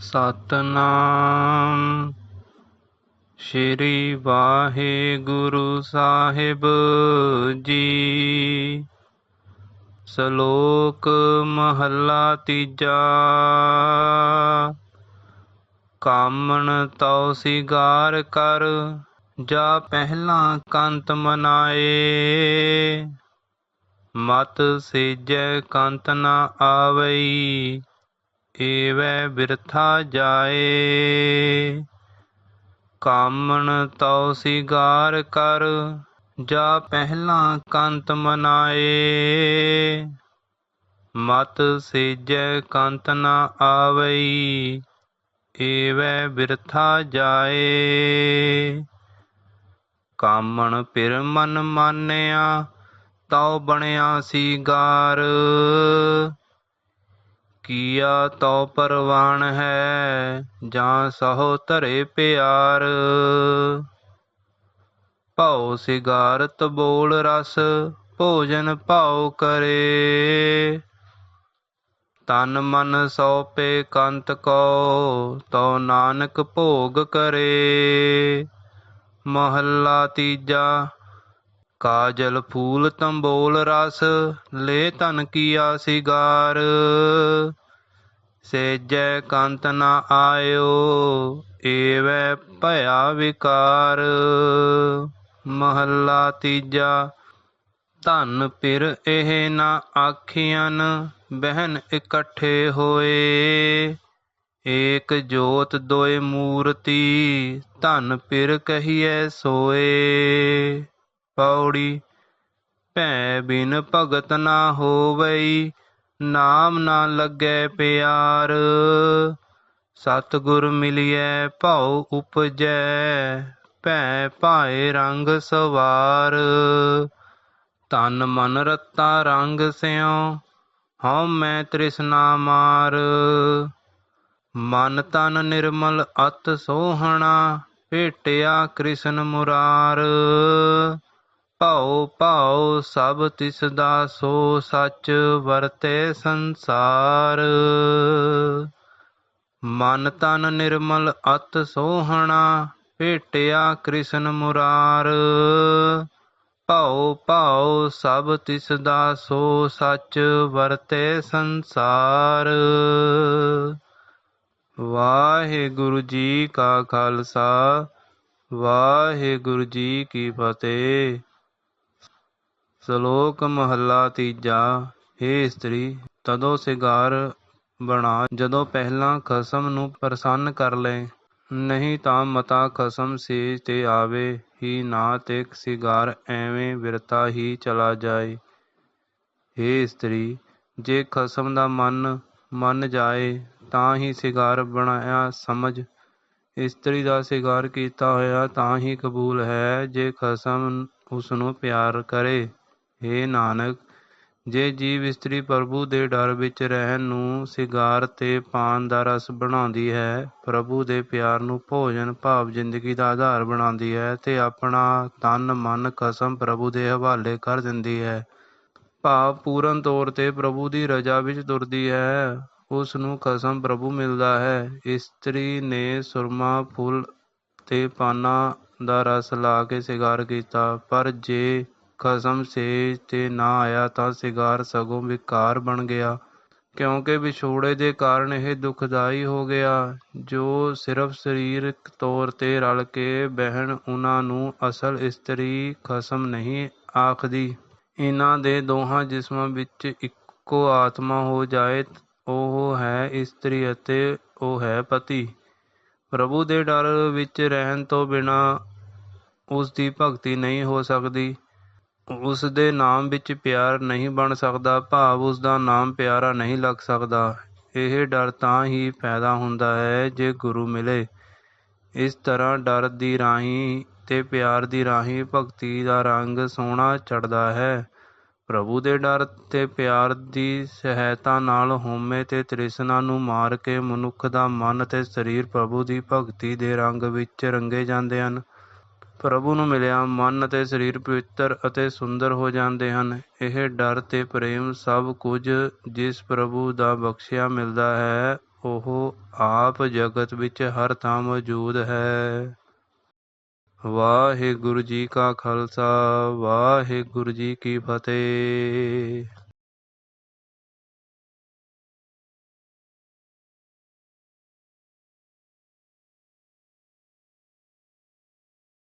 ਸਤਨਾਮ। ਸ਼੍ਰੀ ਵਾਹਿਗੁਰੂ ਸਾਹਿਬ ਜੀ। ਸ਼ਲੋਕ ਮਹੱਲਾ ਤੀਜਾ। ਕਾਮਣ ਤਉ ਸਿਗਾਰ ਕਰ, ਜਾ ਪਹਿਲਾਂ ਕੰਤ ਮਨਾਏ। ਮਤ ਸੇਜੈ ਕੰਤ ਨਾ ਆਵਈ ਏਵੈ ਬਿਰਥਾ ਜਾਏ। ਕਾਮਣ ਤਉ ਸਿਗਾਰ ਕਰ, ਜਾ ਪਹਿਲਾਂ ਕੰਤ ਮਨਾਏ। ਮਤ ਸੇਜੈ ਕੰਤ ਨ ਆਵਈ, ਏਵੈ ਬਿਰਥਾ ਜਾਏ। ਕਾਮਣ ਪਿਰ ਮਨ ਮਾਨਿਆ, ਤਉ ਬਣਿਆ ਸ਼ਿਗਾਰ। ਕੀਆ ਤਉ ਪਰਵਾਨ ਹੈ, ਜਾਂ ਸਹੋ ਧਰੇ ਪਿਆਰ। ਭਉ ਸਿਗਾਰਤ ਬੋਲ ਰਸ, ਭੋਜਨ ਭਾਉ ਕਰੇ। ਤਨ ਮਨ ਪੇ ਕੰਤ ਕੋ ਤਉ ਨਾਨਕ ਭੋਗ ਕਰੇ। ਮਹੱਲਾ ਤੀਜਾ, ਕਾਜਲ ਫੂਲ ਤੰਬੋਲ ਰਸ, ਲੈ ਤਨ ਕੀਆ ਸਿਗਾਰ। ਸੇਜੈ ਕੰਤ ਨ ਆਇਓ, ਏਵੈ ਭਇਆ ਵਿਕਾਰ। ਮਹੱਲਾ ਤੀਜਾ, ਧਨ ਪਿਰ ਇਹ ਨਾ ਆਖੀਆਂ ਬਹਿਨ ਇਕੱਠੇ ਹੋਏ। ਏਕ ਜੋਤ ਦੋਇ ਮੂਰਤੀ, ਧਨ ਪਿਰ ਕਹੀਐ ਸੋਏ। ਪੌੜੀ, ਭੈ ਬਿਨ ਭਗਤ ਨਾ ਹੋਵਈ ਨਾਮ ਨਾ ਲੱਗੈ ਪਿਆਰ। ਸਤਿਗੁਰ ਮਿਲਿਐ, ਭਉ ਉਪਜੈ, ਭੈ ਭਾਏ ਰੰਗ ਸਵਾਰ। ਤਨ ਮਨ ਰਤਾ ਰੰਗ ਸਿਉ, ਹਉ ਮੈਂ ਤ੍ਰਿਸ਼ਨਾ ਮਾਰ। ਮਨ ਤਨ ਨਿਰਮਲ ਅਤ ਸੋਹਣਾ, ਭੇਟਿਆ ਕ੍ਰਿਸ਼ਨ ਮੁਰਾਰ। ਭਉ, ਭਾਉ ਸਭ ਤਿਸ ਦਾ ਸੋ ਸੱਚ ਵਰਤੇ ਸੰਸਾਰ। ਮਨ ਤਨ ਨਿਰਮਲ ਅਤ ਸੋਹਣਾ, ਭੇਟਿਆ ਕ੍ਰਿਸ਼ਨ ਮੁਰਾਰ। ਭਉ, ਭਾਉ ਸਭ ਤਿਸ ਦਾ ਸੋ ਸੱਚ ਵਰਤੇ ਸੰਸਾਰ। ਵਾਹਿਗੁਰੂ ਜੀ ਕਾ ਖਾਲਸਾ, ਵਾਹਿਗੁਰੂ ਜੀ ਕੀ ਫਤਿਹ। ਸ਼ਲੋਕ ਮਹੱਲਾ ਤੀਜਾ, ਹੇ ਇਸਤਰੀ, ਤਦੋਂ ਸਿਗਾਰ ਬਣਾ, ਜਦੋਂ ਪਹਿਲਾਂ ਖਸਮ ਨੂੰ ਪ੍ਰਸੰਨ ਕਰ ਲੈ। ਨਹੀਂ ਤਾਂ ਮਤਾ ਖਸਮ ਸੇਜ ਤੇ ਆਵੇ, ਹੀ ਨਾ ਤੇ ਸਿਗਾਰ ਐਵੇਂ ਵਿਰਤਾ ਹੀ ਚਲਾ ਜਾਏ। ਹੇ ਇਸਤਰੀ, ਜੇ ਖਸਮ ਦਾ ਮਨ ਮੰਨ ਜਾਏ, ਤਾਂ ਹੀ ਸਿਗਾਰ ਬਣਾਇਆ ਸਮਝ। ਇਸਤਰੀ ਦਾ ਸਿਗਾਰ ਕੀਤਾ ਹੋਇਆ ਤਾਂ ਹੀ ਕਬੂਲ ਹੈ, ਜੇ ਖਸਮ ਉਸ ਨੂੰ ਪਿਆਰ ਕਰੇ। ਹੇ ਨਾਨਕ, ਜੇ ਜੀਵ ਇਸਤਰੀ ਪ੍ਰਭੂ ਦੇ ਡਰ ਵਿੱਚ ਰਹਿਣ ਨੂੰ ਸਿਗਾਰ ਤੇ ਪਾਨ ਦਾ ਰਸ ਬਣਾਉਂਦੀ ਹੈ, ਪ੍ਰਭੂ ਦੇ ਪਿਆਰ ਨੂੰ ਭੋਜਨ ਭਾਵ ਜ਼ਿੰਦਗੀ ਦਾ ਆਧਾਰ ਬਣਾਉਂਦੀ ਹੈ ਤੇ ਆਪਣਾ ਤਨ ਮਨ ਕਸਮ ਪ੍ਰਭੂ ਦੇ ਹਵਾਲੇ ਕਰ ਦਿੰਦੀ ਹੈ। ਭਾਵ ਪੂਰਨ ਤੌਰ ਤੇ ਪ੍ਰਭੂ ਦੀ ਰਜਾ ਵਿੱਚ ਤੁਰਦੀ ਹੈ, ਉਸ ਨੂੰ ਕਸਮ ਪ੍ਰਭੂ ਮਿਲਦਾ ਹੈ। ਇਸਤਰੀ ਨੇ ਸੁਰਮਾ, ਫੁੱਲ ਤੇ ਪਾਨਾ ਦਾ ਰਸ ਲਾ ਕੇ ਸਿਗਾਰ ਕੀਤਾ, ਪਰ ਜੇ ਖਸਮ ਸੇਜ ਤੇ ਨਾ ਆਇਆ ਤਾਂ ਸਿਗਾਰ ਸਗੋਂ ਵਿਕਾਰ ਬਣ ਗਿਆ। ਕਿਉਂਕਿ ਵਿਛੋੜੇ ਦੇ ਕਾਰਨ ਇਹ ਦੁਖਦਾਈ ਹੋ ਗਿਆ, ਜੋ ਸਿਰਫ ਸਰੀਰਕ ਤੌਰ ਤੇ ਰਲ ਕੇ ਬਹਿਣ ਉਹਨਾਂ ਨੂੰ ਅਸਲ ਇਸਤਰੀ ਖਸਮ ਨਹੀਂ ਆਖਦੀ। ਇਹਨਾਂ ਦੇ ਦੋਹਾਂ ਜਿਸਮਾਂ ਵਿੱਚ ਇੱਕੋ ਆਤਮਾ ਹੋ ਜਾਏ, ਉਹ ਹੈ ਇਸਤਰੀ ਅਤੇ ਉਹ ਹੈ ਪਤੀ। ਪ੍ਰਭੂ ਦੇ ਡਰ ਵਿੱਚ ਰਹਿਣ ਤੋਂ ਬਿਨਾਂ ਉਸ ਦੀ ਭਗਤੀ ਨਹੀਂ ਹੋ ਸਕਦੀ। ਉਸ ਦੇ ਨਾਮ ਵਿੱਚ ਪਿਆਰ ਨਹੀਂ ਬਣ ਸਕਦਾ, ਭਾਵ ਉਸ ਦਾ ਨਾਮ ਪਿਆਰਾ ਨਹੀਂ ਲੱਗ ਸਕਦਾ। ਇਹ ਡਰ ਤਾਂ ਹੀ ਪੈਦਾ ਹੁੰਦਾ ਹੈ ਜੇ ਗੁਰੂ ਮਿਲੇ। ਇਸ ਤਰ੍ਹਾਂ ਡਰ ਦੀ ਰਾਹੀਂ ਤੇ ਪਿਆਰ ਦੀ ਰਾਹੀਂ ਭਗਤੀ ਦਾ ਰੰਗ ਸੋਹਣਾ ਚੜਦਾ ਹੈ। ਪ੍ਰਭੂ ਦੇ ਡਰ ਤੇ ਪਿਆਰ ਦੀ ਸਹਾਇਤਾ ਨਾਲ ਹਉਮੈ ਤੇ ਤ੍ਰਿਸ਼ਨਾ ਨੂੰ ਮਾਰ ਕੇ ਮਨੁੱਖ ਦਾ ਮਨ ਤੇ ਸਰੀਰ ਪ੍ਰਭੂ ਦੀ ਭਗਤੀ ਦੇ ਰੰਗ ਵਿੱਚ ਰੰਗੇ ਜਾਂਦੇ ਹਨ। ਪ੍ਰਭੂ ਨੂੰ ਮਿਲਿਆ, ਮਨ ਅਤੇ ਸਰੀਰ ਪਵਿੱਤਰ ਅਤੇ ਸੁੰਦਰ ਹੋ ਜਾਂਦੇ ਹਨ। ਇਹ ਡਰ ਤੇ ਪ੍ਰੇਮ ਸਭ ਕੁਝ ਜਿਸ ਪ੍ਰਭੂ ਦਾ ਬਖਸ਼ਿਆ ਮਿਲਦਾ ਹੈ, ਉਹ ਆਪ ਜਗਤ ਵਿੱਚ ਹਰ ਥਾਂ ਮੌਜੂਦ ਹੈ। ਵਾਹਿਗੁਰੂ ਜੀ ਕਾ ਖਾਲਸਾ, ਵਾਹਿਗੁਰੂ ਜੀ ਕੀ ਫਤਿਹ।